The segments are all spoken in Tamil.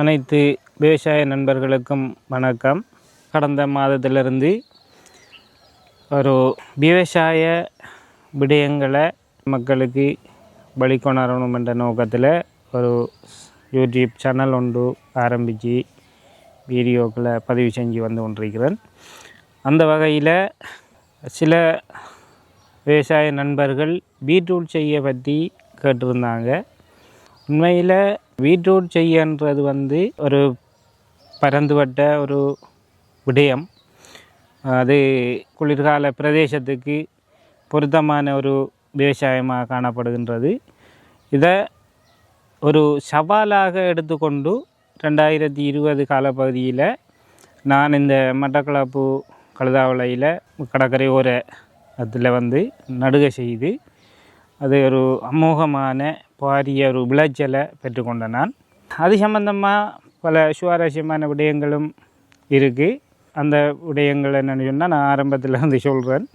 அனைத்து விவசாய நண்பர்களுக்கும் வணக்கம். கடந்த மாதத்திலிருந்து ஒரு விவசாய விடயங்களை மக்களுக்கு வழிகொணரணும் என்ற நோக்கத்தில் ஒரு யூடியூப் சேனல் ஒன்று ஆரம்பித்து வீடியோக்களை பதிவு செஞ்சு வந்து கொண்டிருக்கிறேன். அந்த வகையில் சில விவசாய நண்பர்கள் பீட்ரூட் செய்ய பற்றி கேட்டிருந்தாங்க. உண்மையில் பீட்ரூட் செய்யன்றது வந்து ஒரு பரந்துபட்ட ஒரு விடயம். அது குளிர்கால பிரதேசத்துக்கு பொருத்தமான ஒரு விவசாயமாக காணப்படுகின்றது. இதை ஒரு சவாலாக எடுத்துக்கொண்டு ரெண்டாயிரத்தி இருபது காலப்பகுதியில் நான் இந்த மட்டக்களப்பு கழுதாவளையில் கடற்கரை ஓர அதில் வந்து நடுகை செய்து அது ஒரு அமோகமான பாரிய ஒரு விளைச்சலை பெற்றுக்கொண்ட நான். அது சம்பந்தமாக பல சுவாரஸ்யமான விடயங்களும் இருக்குது அந்த விடயங்கள் என்னென்னு சொன்னால் நான் ஆரம்பத்தில் வந்து சொல்கிறேன்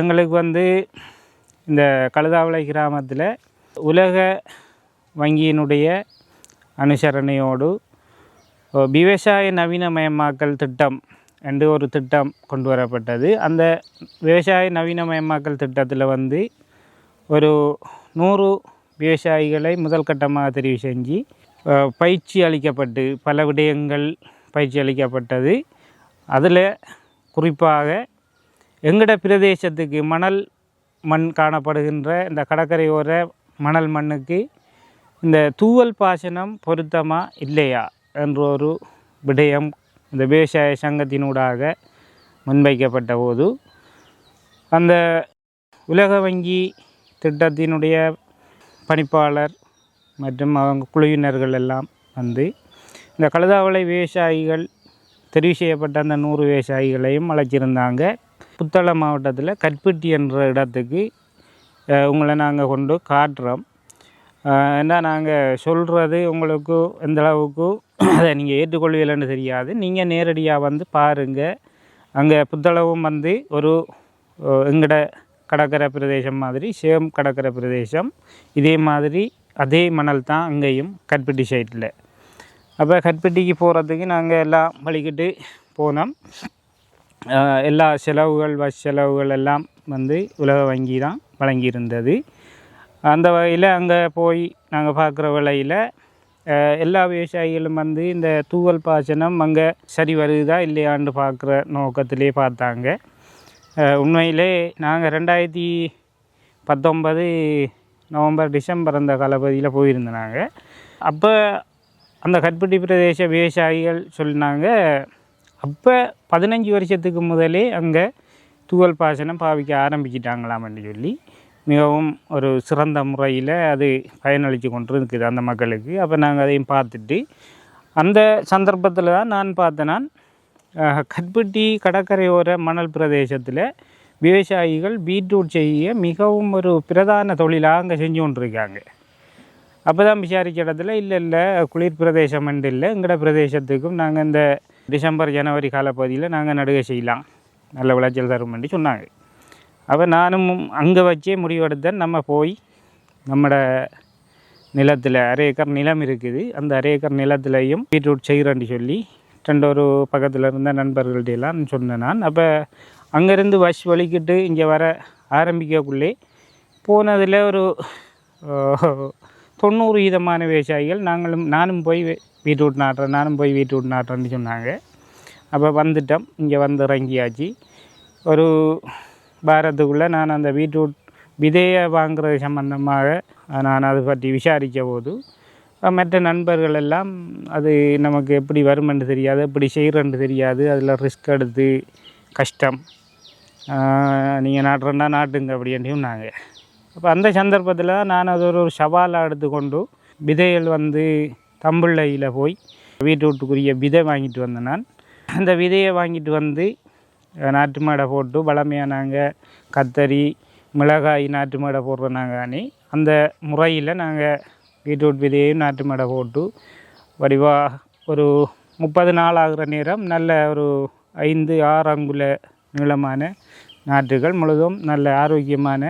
எங்களுக்கு வந்து இந்த கழுதாவளை கிராமத்தில் உலக வங்கியினுடைய அனுசரணையோடு விவசாய நவீனமயமாக்கல் திட்டம் என்று ஒரு திட்டம் கொண்டு வரப்பட்டது. அந்த விவசாய நவீனமயமாக்கல் திட்டத்தில் வந்து ஒரு நூறு விவசாயிகளை முதல் கட்டமாக தெரிவு செஞ்சு பயிற்சி அளிக்கப்பட்டு பல விடயங்கள் பயிற்சி அளிக்கப்பட்டது. அதில் குறிப்பாக எங்கட பிரதேசத்துக்கு மணல் மண் காணப்படுகின்ற இந்த கடற்கரையோர மணல் மண்ணுக்கு இந்த தூவல் பாசனம் பொருத்தமா இல்லையா என்ற ஒரு விடயம் இந்த விவசாய சங்கத்தினூடாக முன்வைக்கப்பட்ட போது அந்த உலக வங்கி திட்டத்தினுடைய பணிப்பாளர் மற்றும் அவங்க குழுவினர்கள் எல்லாம் வந்து இந்த கழுதாவளை விவசாயிகள் தெரிவு செய்யப்பட்ட அந்த நூறு விவசாயிகளையும் அழைச்சிருந்தாங்க. புத்தள மாவட்டத்தில் கற்பட்டி என்ற இடத்துக்கு உங்களை நாங்கள் கொண்டு காட்டுறோம். என்ன ஏன்னா நாங்கள் சொல்கிறது உங்களுக்கு எந்தளவுக்கு அதை நீங்கள் ஏற்றுக்கொள்வீங்கன்னு தெரியாது. நீங்கள் நேரடியாக வந்து பாருங்கள் அங்கே புத்தளவும் வந்து ஒரு எங்கட கடற்கரை பிரதேசம் மாதிரி சேம் கடற்கரை பிரதேசம். இதே மாதிரி அதே மணல் தான் அங்கேயும் கற்பட்டி சைட்டில் அப்போ கற்பட்டிக்கு போகிறதுக்கு நாங்கள் எல்லாம் வழிகிட்டு போனோம். எல்லா செலவுகள் பஸ் செலவுகள் எல்லாம் வந்து உலக வங்கி தான் வழங்கியிருந்தது. அந்த வகையில் அங்கே போய் நாங்கள் பார்க்குற விலையில் எல்லா விவசாயிகளும் வந்து இந்த தூவல் பாசனம் அங்கே சரி வருதா இல்லையான்னு பார்க்குற நோக்கத்திலே பார்த்தாங்க. உண்மையிலே நாங்கள் ரெண்டாயிரத்தி பத்தொன்பது நவம்பர் டிசம்பர் அந்த காலப்பகுதியில் போயிருந்தோம் நாங்கள் அப்போ அந்த கற்பட்டி பிரதேச விவசாயிகள் சொன்னாங்க அப்போ பதினஞ்சு வருஷத்துக்கு முதலே அங்கே தூவல் பாசனம் பாவிக்க ஆரம்பிச்சிட்டாங்களாம்னு சொல்லி மிகவும் ஒரு சிறந்த முறையில் அது பயனளித்து கொண்டு இருக்குது அந்த மக்களுக்கு. அப்போ நாங்கள் அதையும் பார்த்துட்டு அந்த சந்தர்ப்பத்தில் தான் நான் பார்த்தேன் நான். கற்பட்டி கடற்கரையோர மணல் பிரதேசத்தில் விவசாயிகள் பீட்ரூட் செய்ய மிகவும் ஒரு பிரதான தொழிலாக அங்கே செஞ்சு கொண்டிருக்காங்க. அப்போ தான் விசாரிச்ச இடத்துல இல்லை இல்லை குளிர் பிரதேசம் என்று இல்லை. எங்கட பிரதேசத்துக்கும் நாங்கள் இந்த டிசம்பர் ஜனவரி காலப்பகுதியில் நாங்கள் நடுகை செய்யலாம். நல்ல விளைச்சல் தரும் என்று சொன்னாங்க. அப்போ நானும் அங்கே வச்சே முடிவெடுத்தேன். நம்ம போய் நம்மட நிலத்தில் அரை ஏக்கர் நிலம் இருக்குது. அந்த அரை ஏக்கர் நிலத்துலையும் பீட்ரூட் செய்கிறேன்னு சொல்லி ரெண்டு ஒரு பக்கத்தில் இருந்த நண்பர்கள்டெல்லாம் சொன்னேன் நான். அப்போ அங்கேருந்து பஸ் வலிக்கிட்டு இங்கே வர ஆரம்பிக்கக்குள்ளே போனதில் ஒரு தொண்ணூறு வீதமான விவசாயிகள் நாங்களும் நானும் போய் வீட்டு நாட்டுறேன் நானும் போய் பீட்ரூட் நாட்டுறேன்னு சொன்னாங்க. அப்போ வந்துட்டோம். இங்கே வந்து இறங்கியாச்சு. ஒரு வாரத்துக்குள்ளே நான் அந்த பீட்ரூட் விதையை வாங்குறது சம்பந்தமாக நான் அதை பற்றி விசாரித்த போது மற்ற நண்பர்கள் எல்லாம் அது நமக்கு எப்படி வருமென்று தெரியாது எப்படி செய்கிறன்னு தெரியாது. அதில் ரிஸ்க் எடுத்து கஷ்டம். நீங்கள் நாட்டுறேன்னா நாட்டுங்க அப்படின்னு நாங்கள் அப்போ அந்த சந்தர்ப்பத்தில் நான் அது ஒரு சவாலாக எடுத்துக்கொண்டு விதைகள் வந்து தம்பிள்ளையில் போய் வீட்டுக்குரிய விதை வாங்கிட்டு வந்தேன் நான். அந்த விதையை வாங்கிட்டு வந்து நாட்டு மாடை போட்டு பழமையாக நாங்கள் கத்தரி மிளகாய் நாட்டு மாடை போடுறோம் நாங்கள் அணி. அந்த முறையில் நாங்கள் பீட்ரூட் விதையையும் நாட்டு மாடை போட்டு வடிவாக ஒரு முப்பது நாள் ஆகிற நேரம் நல்ல ஒரு ஐந்து ஆறு அங்குல நீளமான நாற்றுகள் முழுதும் நல்ல ஆரோக்கியமான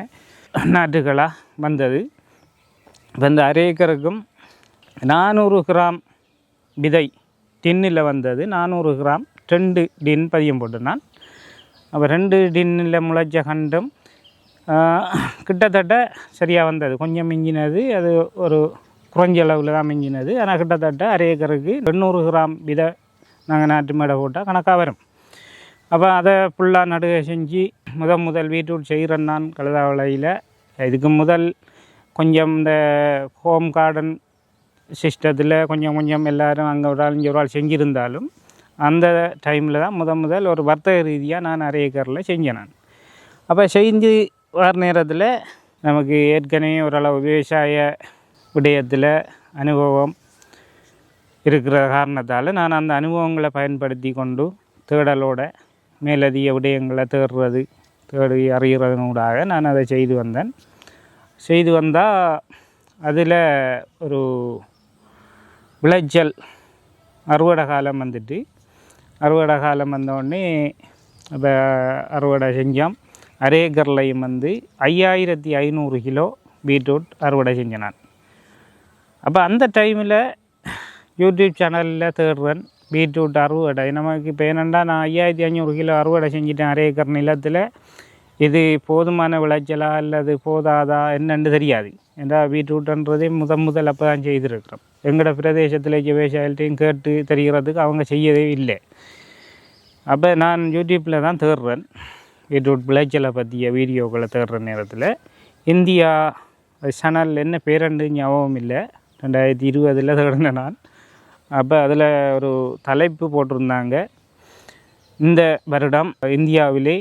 நாற்றுகளாக வந்தது. வந்த அரை ஏக்கருக்கும் நானூறு கிராம் விதை டின்னில் வந்தது. நானூறு கிராம் ரெண்டு டின் பதியம் போட்டு நான் அப்போ ரெண்டு டின்னில் முளைச்ச கண்டும் கிட்டத்தட்ட சரியாக வந்தது. கொஞ்சம் மிஞ்சினது அது ஒரு குறைஞ்ச அளவில் தான் மிஞ்சினது. ஆனால் கிட்டத்தட்ட அரை ஏக்கருக்கு எண்ணூறு கிராம் விதை நாங்கள் நாட்டு மேடை போட்டால் கணக்காக வரும். அப்போ அதை ஃபுல்லாக நடுகை செஞ்சு முதல் முதல் வீட்டூர் செய்கிறேன் நான் கழுதாவளையில். இதுக்கு முதல் கொஞ்சம் இந்த ஹோம் கார்டன் சிஸ்டத்தில் கொஞ்சம் கொஞ்சம் எல்லாரும் அங்கே ஒரு ஆள் இங்கே ஒரு ஆள் செஞ்சுருந்தாலும் அந்த டைமில் தான் முத முதல் ஒரு வர்த்தக ரீதியாக நான் அரை ஏக்கரில் செஞ்சேன் நான். அப்போ செஞ்சு வர நேரத்தில் நமக்கு ஏற்கனவே ஓரளவு விவசாய விடயத்தில் அனுபவம் இருக்கிற காரணத்தால் நான் அந்த அனுபவங்களை பயன்படுத்தி கொண்டு தேடலோட மேலதிக விடயங்களை தேடுறது தேடி அறிகிறதனூடாக நான் அதை செய்து வந்தேன். செய்து வந்தால் அதில் ஒரு விளைச்சல் அறுவடை காலம் வந்துட்டு அறுவடை காலம் வந்தோடனே அதை அறுவடை செஞ்சோம். அரே கர்லையும் வந்து ஐயாயிரத்தி ஐநூறு கிலோ பீட்ரூட் அறுவடை செஞ்சேன் நான். அப்போ அந்த டைமில் யூடியூப் சேனலில் தேடுறேன். பீட்ரூட் அறுவடை. நமக்கு இப்போ என்னென்னா நான் ஐயாயிரத்தி ஐநூறு கிலோ அறுவடை செஞ்சிட்டேன் அரை ஏக்கர் நிலத்தில். இது போதுமான விளைச்சலா அல்லது போதாதா என்னென்று தெரியாது. ஏன்னா பீட்ரூட்ன்றதே முதன் முதல் அப்போ தான் செய்திருக்கிறோம். எங்களோட பிரதேசத்தில் விவசாயிகள்ட்டையும் கேட்டு தெரிகிறதுக்கு அவங்க செய்யவே இல்லை. அப்போ நான் யூடியூப்பில் தான் தேடுறேன். பீட்ரூட் விளைச்சலை பற்றிய வீடியோக்களை தேடுற நேரத்தில். இந்தியா சேனல் என்ன பேரண்டு ஞாபகம் இல்லை ரெண்டாயிரத்தி இருபதில் தேடினேன் நான் அப்போ அதில் ஒரு தலைப்பு போட்டிருந்தாங்க. இந்த வருடம் இந்தியாவிலே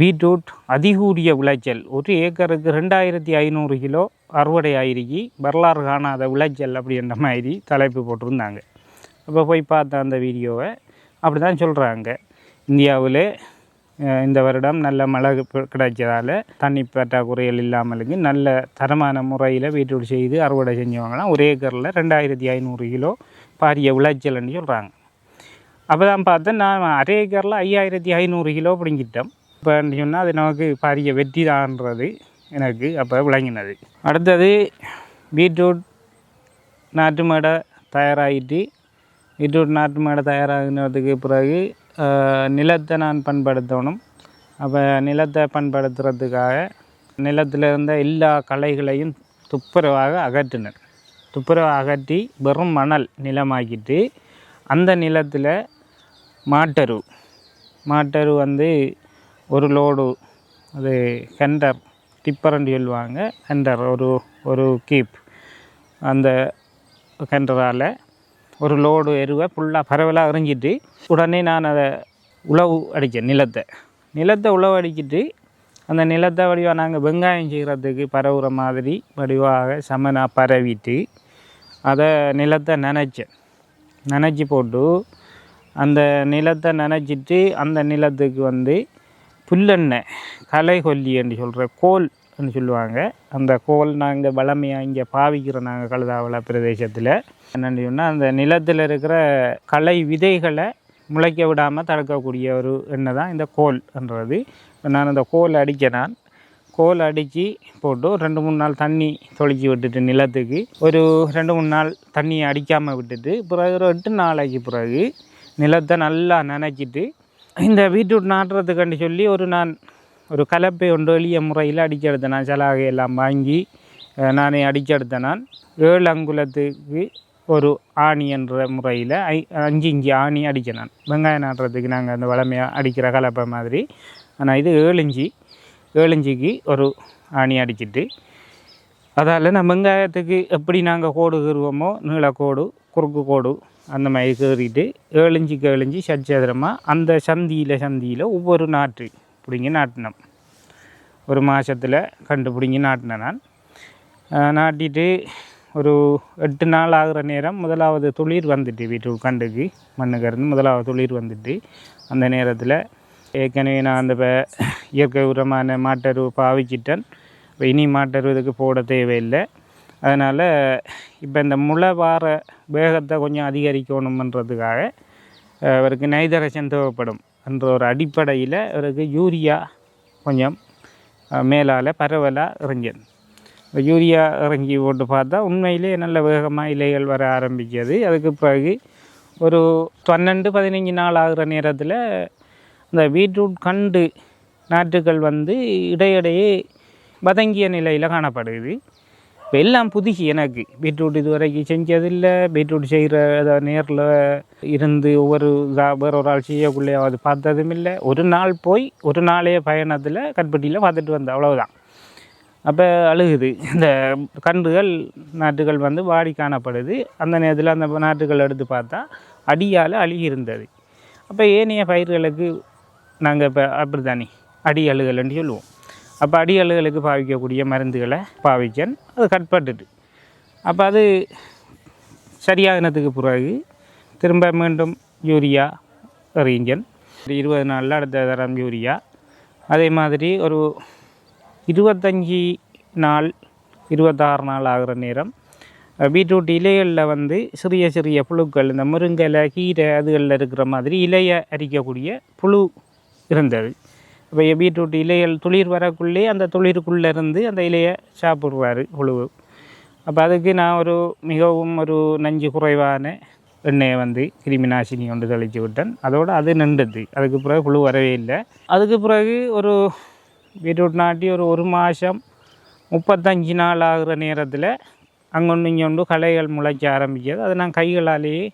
பீட்ரூட் அதிகூரிய விளைச்சல். ஒரு ஏக்கருக்கு ரெண்டாயிரத்தி ஐநூறு கிலோ அறுவடை ஆயிருக்கி. வரலாறு காணாத விளைச்சல் அப்படின்ற மாதிரி தலைப்பு போட்டிருந்தாங்க. அப்போ போய் பார்த்த அந்த வீடியோவை அப்படி தான் சொல்கிறாங்க இந்தியாவில் இந்த வருடம் நல்ல மழை கிடைச்சதால் தண்ணி பற்றாக்குறைகள் இல்லாமலுக்கு நல்ல தரமான முறையில் பீட்ரூட் செய்து அறுவடை செஞ்சவங்களாம் ஒரே ஏக்கரில் ரெண்டாயிரத்தி ஐநூறு கிலோ பாரிய விளைச்சல்னு சொல்கிறாங்க அப்போ தான் பார்த்தேன் நான் அரை ஏக்கரில் ஐயாயிரத்தி ஐநூறு கிலோ பிடிங்கிட்டோம். இப்போ சொன்னால் அது நமக்கு பாரிய வெற்றி தான்றது எனக்கு அப்போ விளங்கினது. அடுத்தது பீட்ரூட் நாட்டு மேடை தயாராகிட்டு பீட்ரூட் நாட்டு மேடை தயாராகினதுக்கு பிறகு நிலத்தை நான் பண்படுத்தணும். அப்போ நிலத்தை பண்படுத்துறதுக்காக நிலத்தில் இருந்த எல்லா களைகளையும் துப்புரவாக அகற்றினேன் துப்புரவை அகற்றி வெறும் மணல் நிலமாக்கிட்டு அந்த நிலத்தில் மாட்டரு. மாட்டரு வந்து ஒரு லோடு அது ஹெண்டர் டிப்பர்ன்னு சொல்லுவாங்க ஹெண்டர் ஒரு ஒரு கீப். அந்த ஹெண்டரால் ஒரு லோடு எருவை ஃபுல்லாக பரவலாக எறிஞ்சிட்டு உடனே நான் அதை உழவு அடித்தேன் நிலத்தை. நிலத்தை உழவு அடிச்சிட்டு அந்த நிலத்தை வடிவாக நாங்கள் வெங்காயம் செய்கிறதுக்கு பரவுற மாதிரி வடிவாக சமனாக பரவிட்டு அதை நிலத்தை நினச்சேன். நினச்சி போட்டு அந்த நிலத்தை நினச்சிட்டு அந்த நிலத்துக்கு வந்து புல்லெண்ணெய் களை கொல்லி என்று சொல்கிற அப்படின்னு சொல்லுவாங்க. அந்த கோல் நாங்கள் வளமையாக இங்கே பாவிக்கிறோம் நாங்கள் கழுதாவள பிரதேசத்தில். என்னென்னு சொன்னால் அந்த நிலத்தில் இருக்கிற களை விதைகளை முளைக்க விடாமல் தடுக்கக்கூடிய ஒரு எண்ணெய் தான் இந்த கோல்ன்றது இப்ப நான் அந்த கோல் அடிக்க நான் கோல் அடித்து போட்டு ரெண்டு மூணு நாள் தண்ணி தொளிச்சு விட்டுட்டு நிலத்துக்கு ஒரு ரெண்டு மூணு நாள் தண்ணியை அடிக்காமல் விட்டுட்டு பிறகு ஒரு எட்டு நாளைக்கு பிறகு நிலத்தை நல்லா நினைச்சிட்டு இந்த பீட்ரூட் நாட்டுறதுக்காண்டி சொல்லி ஒரு நான் ஒரு கலப்பை ஒன்று எளிய முறையில் அடிச்செடுத்தேன் நான் சலாகை எல்லாம் வாங்கி நானே அடிச்செடுத்தேன் நான் ஏழு அங்குலத்துக்கு ஒரு ஆணி என்ற முறையில் ஐ அஞ்சு இஞ்சி ஆணி அடித்தேன் நான் வெங்காயம் நாட்டுறதுக்கு நாங்கள் அந்த வளமையாக அடிக்கிற கலப்பை மாதிரி ஆனால் இது ஏழு இஞ்சி ஏழு இஞ்சிக்கு ஒரு ஆணி அடிச்சிட்டு அதால் நம்ம வெங்காயத்துக்கு எப்படி நாங்கள் கோடு கீறுவோமோ நீளக்கோடு குறுக்கு கோடு அந்த மாதிரி கீறிட்டு ஏழிஞ்சிக்கு ஏழிஞ்சி சச்சேதரமாக அந்த சந்தியில் சந்தியில் ஒவ்வொரு நாற்று பிடிங்கி நாட்டினோம். ஒரு மாதத்தில் கண்டு பிடிங்கி நாட்டினேன் நான் நாட்டிட்டு ஒரு எட்டு நாள் ஆகிற நேரம் முதலாவது துளிர் வந்துட்டு வீட்டு கண்டுக்கு மண்ணுக்கருந்து முதலாவது துளிர் வந்துட்டு. அந்த நேரத்தில் ஏற்கனவே நான் அந்த இயற்கை உரமான மாட்டரு பாவிச்சிட்டேன். இப்போ இனி மாட்டரு இதுக்கு போட தேவையில்லை. அதனால் இப்போ இந்த முளை வார வேகத்தை கொஞ்சம் அதிகரிக்கணுமன்றதுக்காக அவருக்கு நைதரசன் தேவைப்படும். என்ற ஒரு அடிப்படையில் இவருக்கு யூரியா கொஞ்சம் மேலால் பரவலாக இறங்கியது. யூரியா இறங்கி போட்டு பார்த்தா உண்மையிலே நல்ல வேகமாக இலைகள் வர ஆரம்பிக்கிறது. அதுக்கு பிறகு ஒரு பன்னெண்டு பதினஞ்சு நாள் ஆகிற நேரத்தில் இந்த பீட்ரூட் கண்டு நாற்றுகள் வந்து இடையிடையே வதங்கிய நிலையில் காணப்படுது இப்போ எல்லாம் புதுகி எனக்கு. பீட்ரூட் இது வரைக்கும் செஞ்சதில்லை. பீட்ரூட் செய்கிற அதை நேரில் இருந்து ஒவ்வொரு வேற ஒரு ஆள் செய்யக்குள்ளேயாவது பார்த்ததும் இல்லை ஒரு நாள் போய் ஒரு நாளே பயணத்தில் கட்பட்டியில் பார்த்துட்டு வந்தேன். அவ்வளோதான் அப்போ அழுகுது. இந்த கன்றுகள் நாட்டுகள் வந்து வாடி காணப்படுது. அந்த நேரத்தில் அந்த நாட்டுகள் எடுத்து பார்த்தா அடியால் அழுகி இருந்தது அப்போ ஏனைய பயிர்களுக்கு நாங்கள் இப்போ அப்படி தானே அடி அழுகலன்னு சொல்லுவோம். அப்போ அடி பாவிக்கக்கூடிய மருந்துகளை பாவிச்சேன் அது கட்பட்டுட்டு அப்போ அது சரியாகினத்துக்கு பிறகு திரும்ப மீண்டும் யூரியா ரீஞ்சன் இருபது நாளில் அடுத்த தரம் யூரியா. அதே மாதிரி ஒரு இருபத்தஞ்சி நாள் இருபத்தாறு நாள் ஆகிற நேரம் பீட்ரூட் இலைகளில் வந்து சிறிய சிறிய புழுக்கள் இந்த முருங்கலை கீரை அதுகளில் இருக்கிற மாதிரி இலையை அரிக்கக்கூடிய புழு இருந்தது. இப்போ பீட்ரூட் இலைகள் துளிர் வரக்குள்ளே அந்த துளிருக்குள்ளே இருந்து அந்த இலையை சாப்பிடுவார் புழு அப்போ அதுக்கு நான் ஒரு மிகவும் ஒரு நஞ்சு குறைவான எண்ணெயை வந்து கிருமி நாசினி கொண்டு தெளித்து விட்டேன். அதோடு அது நின்றுது. அதுக்கு பிறகு புழு வரவே இல்லை. அதுக்கு பிறகு ஒரு பீட்ரூட் நாட்டி ஒரு ஒரு மாதம் முப்பத்தஞ்சு நாள் ஆகுற நேரத்தில் அங்கொன்று இங்கொண்டு களைகள் முளைக்க ஆரம்பிக்கிறது. அதை நான் கைகளாலேயே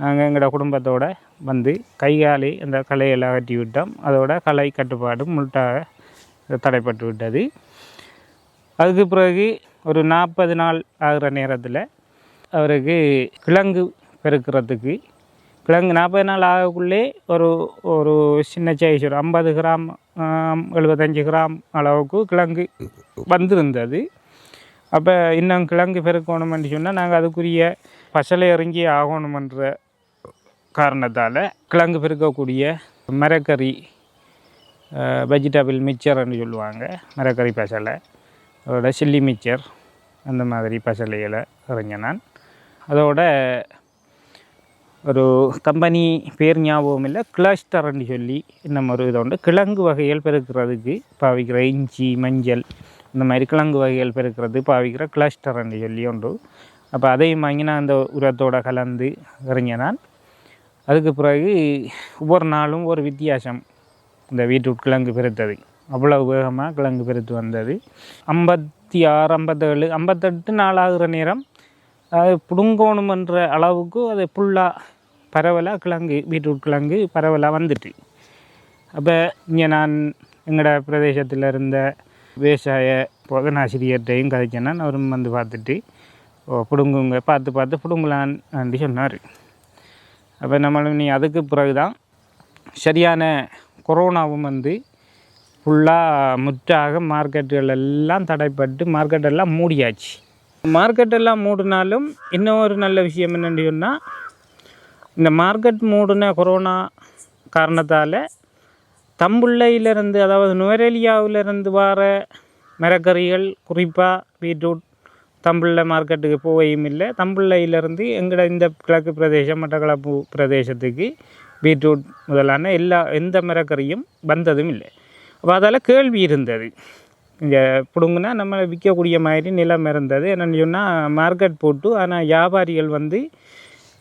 நாங்கள் எங்களோட குடும்பத்தோடு வந்து கைகாலே அந்த கலையெல்லாம் கட்டி விட்டோம். அதோட களை கட்டுப்பாடு முழுட்டாக தடைப்பட்டு விட்டது. அதுக்கு பிறகு ஒரு நாற்பது நாள் ஆகிற நேரத்தில் அவருக்கு கிழங்கு பெருக்கிறதுக்கு கிழங்கு நாற்பது நாள் ஆகக்குள்ளே ஒரு ஒரு சின்ன சைஸ் ஒரு ஐம்பது கிராம் எழுபத்தஞ்சி எழுபத்தஞ்சு கிராம் அளவுக்கு கிழங்கு வந்திருந்தது. அப்போ இன்னும் கிழங்கு பெருக்கணும்னு சொன்னால் நாங்கள் அதுக்குரிய பசலை இறங்கி ஆகணுமன்ற காரணத்தால் கிழங்கு பெருக்கக்கூடிய மரக்கறி வெஜிடபிள் மிக்சர்னு சொல்லுவாங்க. மரக்கறி பசலை அதோட சில்லி மிக்சர் அந்த மாதிரி பசலைகளை இறங்கினேன் நான். அதோட ஒரு கம்பெனி பேர் ஞாபகம் இல்லை. கிளஸ்டர்னு சொல்லி இன்னும் ஒரு இதை உண்டு. கிழங்கு வகைகள் பெருக்கிறதுக்கு பாவிக்கிற இஞ்சி மஞ்சள் இந்த மாதிரி கிழங்கு வகைகள் பெருக்கிறது பாவிக்கிற கிளஸ்டர்னு சொல்லி உண்டு. அப்போ அதையும் வாங்கி நான் அந்த உரத்தோட கலந்து இறங்கினான் அதுக்கு பிறகு ஒவ்வொரு நாளும் ஒரு வித்தியாசம். இந்த பீட்ரூட் கிழங்கு பெருத்தது. அவ்வளோ வேகமாக கிழங்கு பெருத்து வந்தது. ஐம்பத்தி ஆறு ஐம்பத்தேழு ஐம்பத்தெட்டு நாள் நேரம் அது பிடுங்கணுமன்ற அளவுக்கு அது ஃபுல்லாக பரவலாக கிழங்கு பீட்ரூட் கிழங்கு பரவலாக வந்துட்டு. அப்போ இங்கே நான் எங்களோட பிரதேசத்தில் இருந்த விவசாய புகனாசிரியர்கிட்டையும் கதைச்சேன்னா அவரும் வந்து பார்த்துட்டு ஓ பிடுங்குங்க பார்த்து பார்த்து பிடுங்கலான்னு சொன்னார். அப்போ நம்மளும் நீ அதுக்கு பிறகு தான் சரியான கொரோனாவும் வந்து ஃபுல்லாக முற்றாக மார்க்கெட்டுகள் எல்லாம் தடைப்பட்டு மார்க்கெட்டெல்லாம் மூடியாச்சு. மார்க்கெட்டெல்லாம் மூடினாலும் இன்னும் ஒரு நல்ல விஷயம் என்னென்னு சொன்னால் இந்த மார்க்கெட் மூடின கொரோனா காரணத்தால் தம்புள்ளையிலிருந்து அதாவது நுவரெலியாவிலிருந்து வர மரக்கறிகள் குறிப்பாக பீட்ரூட் தம்பிள்ள மார்க்கெட்டுக்கு போவையும் இல்லை. தம்பிள்ளையிலேருந்து எங்களோட இந்த கிழக்கு பிரதேசம் மட்டக்களப்பு பிரதேசத்துக்கு பீட்ரூட் முதலான எல்லா எந்த மரக்கறியும் வந்ததும் இல்லை. அப்போ அதால் கேள்வி இருந்தது. இங்கே பிடுங்குனா நம்ம விற்கக்கூடிய மாதிரி நிலம் இருந்தது. என்னென்னு சொன்னால் மார்க்கெட் போட்டு ஆனால் வியாபாரிகள் வந்து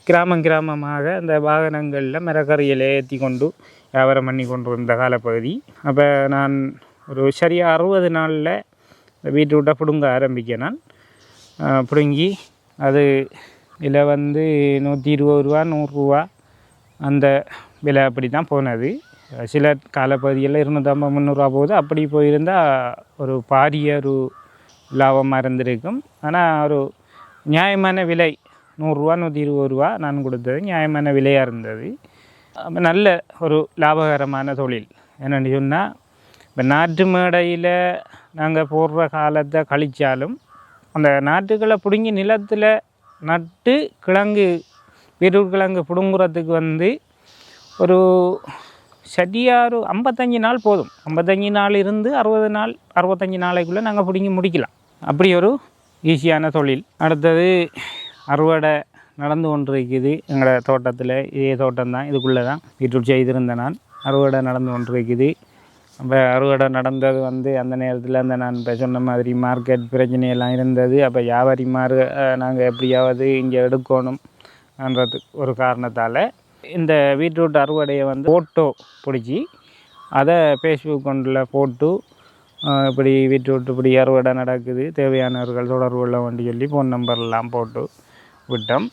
கிராமம் கிராமமாக அந்த வாகனங்களில் மரக்கறியில் ஏற்றி கொண்டு வியாபாரம் பண்ணி கொண்டு இருந்த காலப்பகுதி. அப்போ நான் ஒரு சரியாக அறுபது நாளில் இந்த பீட்ரூட்டை பிடுங்க ஆரம்பிக்க நான். பிடுங்கி அது விலை வந்து நூற்றி இருபது ரூபா நூறுரூவா அந்த விலை அப்படி தான் போனது. சில காலப்பகுதியில் இருநூற்றம்பது முந்நூறுரூவா போகுது. அப்படி போயிருந்தால் ஒரு பாரிய ஒரு லாபமாக இருந்திருக்கும். ஆனால் ஒரு நியாயமான விலை நூறுரூவா நூற்றி இருபது ரூபா நான் கொடுத்தது நியாயமான விலையாக இருந்தது. நல்ல ஒரு லாபகரமான தொழில். என்னென்னு சொன்னால் இப்போ நாட்டு மேடையில் நாங்கள் போடுற காலத்தை கழித்தாலும் அந்த நாட்டுக்களை பிடுங்கி நிலத்தில் நட்டு கிழங்கு வீரூர் கிழங்கு பிடுங்குறதுக்கு வந்து ஒரு சரியாக ஒரு ஐம்பத்தஞ்சு நாள் போதும். ஐம்பத்தஞ்சு நாள் இருந்து அறுபது நாள் அறுபத்தஞ்சு நாளைக்குள்ளே நாங்கள் பிடுங்கி முடிக்கலாம். அப்படி ஒரு ஈஸியான தொழில். அடுத்தது அறுவடை நடந்து கொண்டிருக்குது. எங்களோட தோட்டத்தில் இதே தோட்டம் தான் இதுக்குள்ளே தான் பீட்ரூட் செய்திருந்த நான். அறுவடை நடந்து கொண்டு இருக்குது அப்போ அறுவடை நடந்தது வந்து அந்த நேரத்தில் அந்த நான் இப்போ சொன்ன மாதிரி மார்க்கெட் பிரச்சனையெல்லாம் இருந்தது. அப்போ வியாபாரி மாறு நாங்கள் எப்படியாவது இங்கே எடுக்கணும்ன்றது ஒரு காரணத்தால் இந்த பீட்ரூட் அறுவடையை வந்து ஃபோட்டோ பிடிச்சி அதை ஃபேஸ்புக் ஒன்றில் போட்டு இப்படி பீட்ரூட் இப்படி அறுவடை நடக்குது தேவையானவர்கள் தொடர்பு கொள்ளவண்டி சொல்லி ஃபோன் நம்பர்லாம் போட்டு விட்டோம்.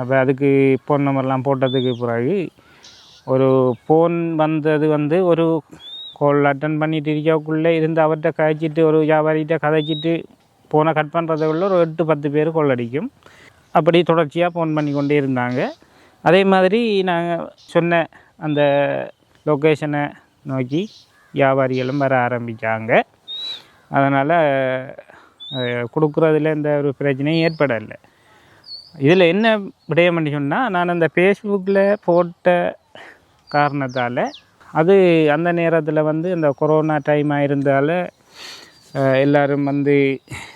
அப்போ அதுக்கு ஃபோன் நம்பர்லாம் போட்டதுக்கு பிறகு ஒரு ஃபோன் வந்தது வந்து ஒரு கால் அட்டன் பண்ணிட்டு இருக்கக்குள்ளே இருந்து அவர்கிட்ட கழிச்சிட்டு ஒரு வியாபாரிகிட்ட கதைச்சிட்டு ஃபோனை கட் பண்ணுறதுக்குள்ள ஒரு எட்டு பத்து பேர் கொள்ளடிக்கும் அடிக்கும். அப்படி தொடர்ச்சியாக ஃபோன் பண்ணி கொண்டே இருந்தாங்க. அதே மாதிரி நாங்கள் சொன்ன அந்த லொக்கேஷனை நோக்கி வியாபாரிகளும் வர ஆரம்பித்தாங்க அதனால் கொடுக்குறதுல எந்த ஒரு பிரச்சனையும் ஏற்படலை. இதில் என்ன விடயம் பண்ணி சொன்னால் நான் அந்த ஃபேஸ்புக்கில் போட்ட காரணத்தால் அது அந்த நேரத்தில் வந்து இந்த கொரோனா டைம் ஆயிருந்தால எல்லோரும் எல்லாரும் வந்து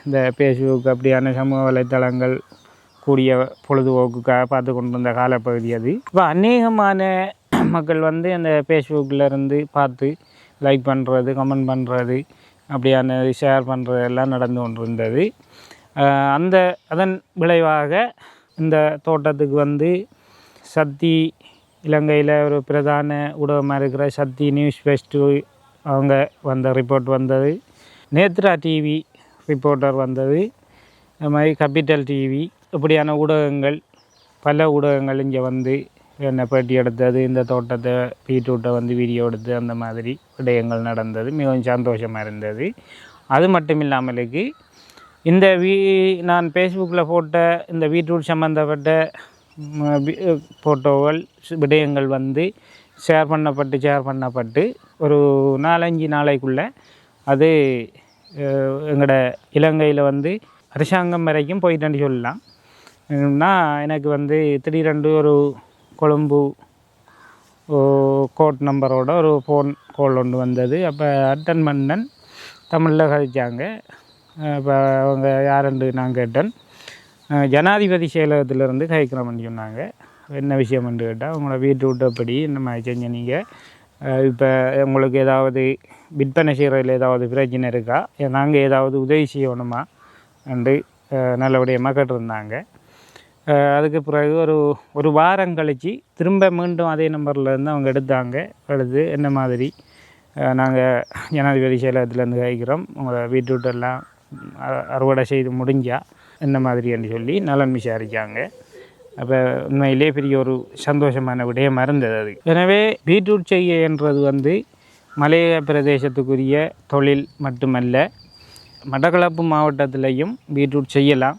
இந்த ஃபேஸ்புக் அப்படியான சமூக வலைத்தளங்கள் கூடிய பொழுதுபோக்குக்காக பார்த்து கொண்டு வந்த காலப்பகுதி அது. இப்போ அநேகமான மக்கள் வந்து அந்த ஃபேஸ்புக்கில் இருந்து பார்த்து லைக் பண்ணுறது கமெண்ட் பண்ணுறது அப்படியான ஷேர் பண்ணுறது எல்லாம் நடந்து கொண்டு இருந்தது அந்த அதன் விளைவாக இந்த தோட்டத்துக்கு வந்து சக்தி இலங்கையில் ஒரு பிரதான ஊடகமாக இருக்கிற சக்தி நியூஸ் ஃபெஸ்ட்டு அவங்க வந்த ரிப்போர்ட் வந்தது. நேத்ரா டிவி ரிப்போர்ட்டர் வந்தது. அது மாதிரி கபிட்டல் டிவி இப்படியான ஊடகங்கள் பல ஊடகங்கள் இங்கே வந்து என்னை பேட்டி எடுத்தது இந்த தோட்டத்தை பீட்ரூட்டை வந்து வீடியோ எடுத்து அந்த மாதிரி விடயங்கள் நடந்தது. மிகவும் சந்தோஷமாக இருந்தது. அது மட்டும் இல்லாமலுக்கு இந்த வீ நான் ஃபேஸ்புக்கில் போட்ட இந்த பீட்ரூட் சம்மந்தப்பட்ட ஃபோட்டோகள் விடயங்கள் வந்து ஷேர் பண்ணப்பட்டு ஷேர் பண்ணப்பட்டு ஒரு நாலஞ்சு நாளைக்குள்ளே அது எங்களோட இலங்கையில் வந்து அரசாங்கம் வரைக்கும் போயிட்டேன்னு சொல்லலாம். நான் எனக்கு வந்து திடீரெண்டு ஒரு கொழும்பு கோட் நம்பரோட ஒரு ஃபோன் கால் ஒன்று வந்தது. அப்போ அட்டன் மன்னன் தமிழில் கழிச்சாங்க. இப்போ அவங்க யாருண்டு நான் கேட்டேன். ஜனாதிபதி செயலகத்திலேருந்து கழிக்கிறோம்னு சொன்னாங்க. என்ன விஷயம்னு கேட்டால் உங்களோட வீட்டு விட்டபடி இந்த மாதிரி செஞ்ச நீங்கள் இப்போ உங்களுக்கு ஏதாவது விற்பனை செய்கிறதுல ஏதாவது பிரச்சனை இருக்கா? நாங்கள் ஏதாவது உதவி செய்யணுமா? என்று நல்லபடியாக கேட்டிருந்தாங்க அதுக்கு பிறகு ஒரு ஒரு வாரம் கழித்து திரும்ப மீண்டும் அதே நம்பர்லேருந்து அவங்க எடுத்தாங்க. எடுத்து என்ன மாதிரி நாங்கள் ஜனாதிபதி செயலகத்திலேருந்து கழிக்கிறோம். உங்களை வீட்டுட்டெல்லாம் அறுவடை செய்து முடிஞ்சால் என்ன மாதிரின்னு சொல்லி நலன் விசாரித்தாங்க அப்போ உண்மையிலே பெரிய ஒரு சந்தோஷமான விடயமாக இருந்தது அது. எனவே பீட்ரூட் செய்ய என்றது வந்து மலைய பிரதேசத்துக்குரிய தொழில் மட்டுமல்ல மட்டக்களப்பு மாவட்டத்திலையும் பீட்ரூட் செய்யலாம்.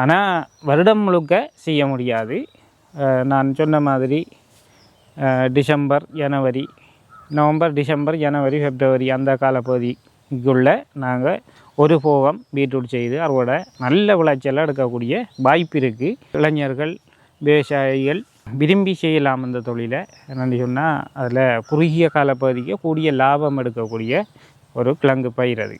ஆனால் வருடம் முழுக்க செய்ய முடியாது. நான் சொன்ன மாதிரி டிசம்பர் ஜனவரி நவம்பர் டிசம்பர் ஜனவரி பிப்ரவரி அந்த காலப்பகுதிக்குள்ளே நாங்கள் ஒரு போகம் பீட்ரூட் செய்து அறுவடை நல்ல விளைச்சலாக எடுக்கக்கூடிய வாய்ப்பு இருக்குது இளைஞர்கள் விவசாயிகள் விரும்பி செய்யலாம் இந்த தொழிலை. என்னென்னு சொன்னால் அதில் குறுகிய காலப்பகுதிக்கு கூடிய லாபம் எடுக்கக்கூடிய ஒரு கிழங்கு பயிர் அது.